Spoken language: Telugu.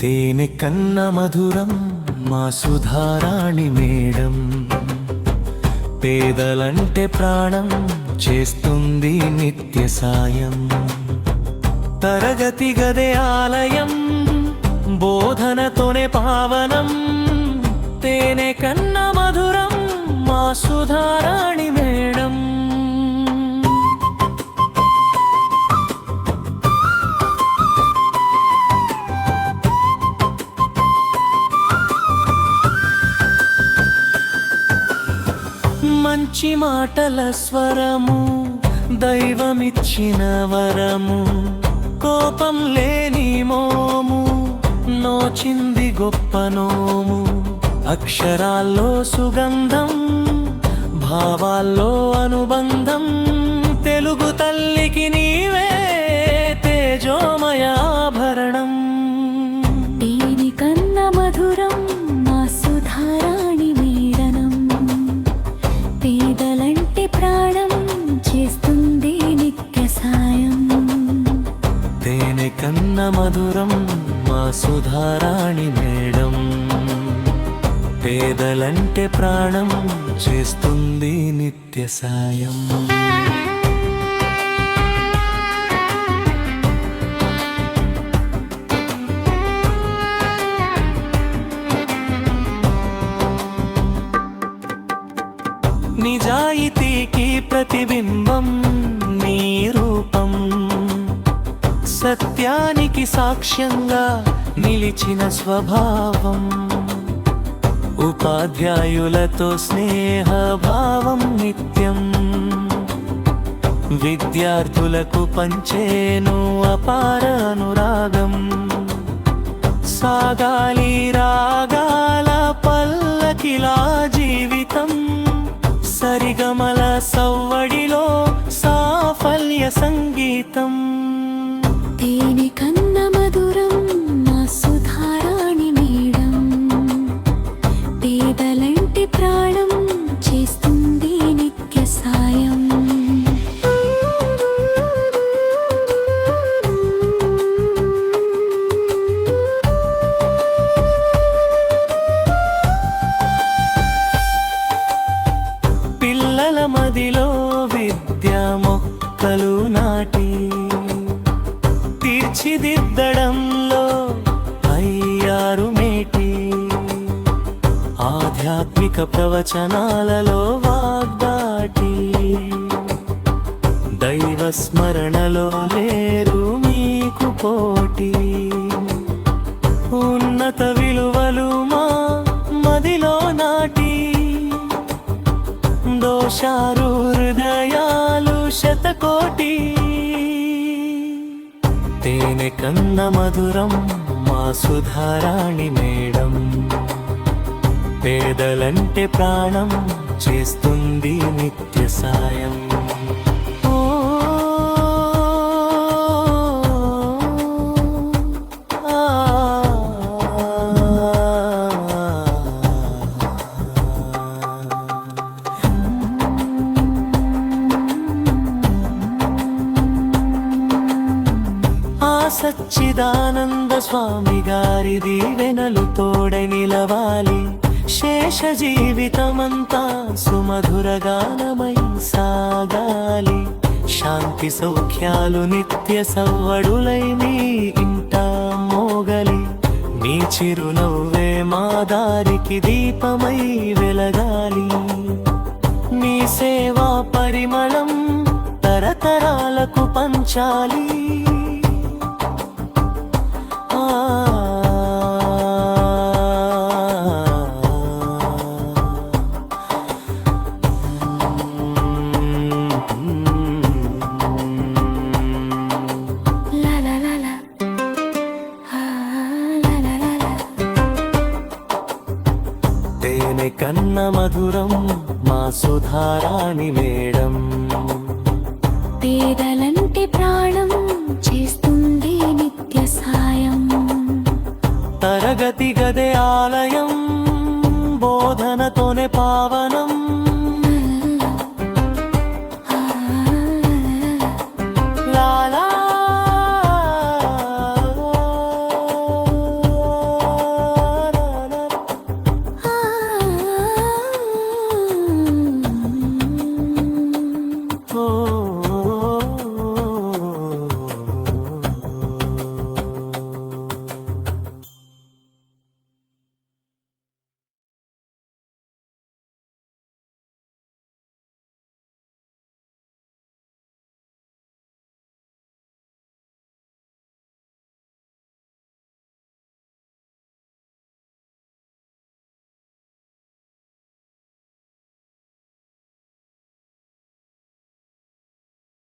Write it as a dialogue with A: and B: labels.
A: తేనె కన్న మధురం మా సుధారాణి మేడం. పేదలంటే ప్రాణం చేస్తుంది నిత్య సాయం. తరగతి గదే ఆలయం బోధనతోనే పావనం. తేనె కన్న మధురం మా సుధారాణి మంచి మాటల స్వరము దైవమిచ్చిన వరము కోపం లేని మోము నోచింది గొప్ప నోము. అక్షరాల్లో సుగంధం భావాల్లో అనుబంధం తెలుగు తల్లికి
B: పేదలంటే ప్రాణం చేస్తుంది నిత్య సాయం.
A: తేనె కన్న మధురం మా సుధారాణి మేడం. పేదలంటే ప్రాణం చేస్తుంది నిత్య సాయం. ప్రతిబింబం నీ రూపం. సత్యానికి సాక్ష్యంగా నిలిచిన స్వభావం. ఉపాధ్యాయులతో స్నేహభావం నిత్యం. విద్యార్థులకు పంచేను అపార అనురాగం. సాగాలి రాగాల పల్లకిలా సవ్వడిలో సాఫల్య సంగీతం.
B: తేనె
A: ఆధ్యాత్మిక ప్రవచనాలలో వాగ్దాటి. దైవ స్మరణలో లేరు మీకు పోటీ. ఉన్నత విలువలు మా మదిలో నాటి. దోషారు హృదయాలు శతకోటి. తేనె కన్న మధురం మా సుధారాణి మేడం. పేదలంటే ప్రాణం చేస్తుంది నిత్య సాయం. సచ్చిదానంద స్వామి గారి దీవెనలు తోడై నిలవాలి. శేష జీవితమంతా సుమధురగానమై సాగాలి. శాంతి సౌఖ్యాలు నిత్య సవ్వడులై మీ ఇంట మోగలి. మీ చిరునవ్వే మా దారికి దీపమై వెలగాలి. మీ సేవా పరిమళం తరతరాలకు పంచాలి. తేనె కన్న మధురం మా సుధారాణి మేడం.
B: పేదలంటే ప్రాణం చేస్తుంది నిత్య సాయం.
A: తరగతి గదే ఆలయం బోధనతోనే పావనం.